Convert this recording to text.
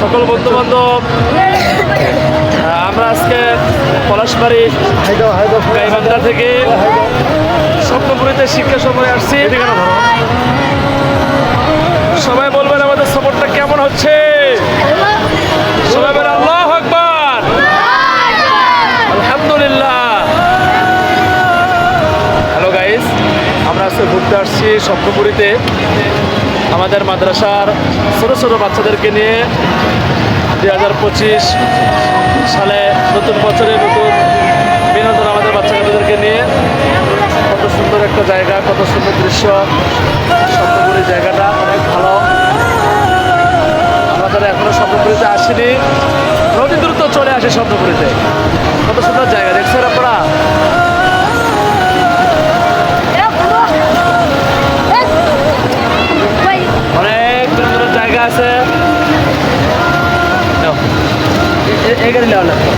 সকল বন্ধু বান্ধব আমরা আজকে পলাশবাড়ি গাইবান্ধা থেকে স্বপ্নপুরীতে শিক্ষা সফরে আসছি। সবাই বলবেন আমাদের সফরটা কেমন হচ্ছে? সবাই বলেন আল্লাহ আকবার! আলহামদুলিল্লাহ। হ্যালো গাইস আমরা আজকে ঘুরতে আসছি স্বপ্নপুরীতে। আমাদের মাদ্রাসার ছোটো ছোটো বাচ্চাদেরকে নিয়ে দুই হাজার পঁচিশ সালে নতুন বছরে নতুন বিনোদন আমাদের বাচ্চা কাচ্চাদেরকে নিয়ে কত সুন্দর একটা জায়গা, কত সুন্দর দৃশ্য, স্বপ্নপুরী জায়গাটা অনেক ভালো। আমরা যারা এখনও স্বপ্নপুরীতে আসিনি নদী দ্রুত চলে আসে স্বপ্নপুরীতে। আছে নাও, এ- এ- এ গাড়ি লেওয়া লাগবে।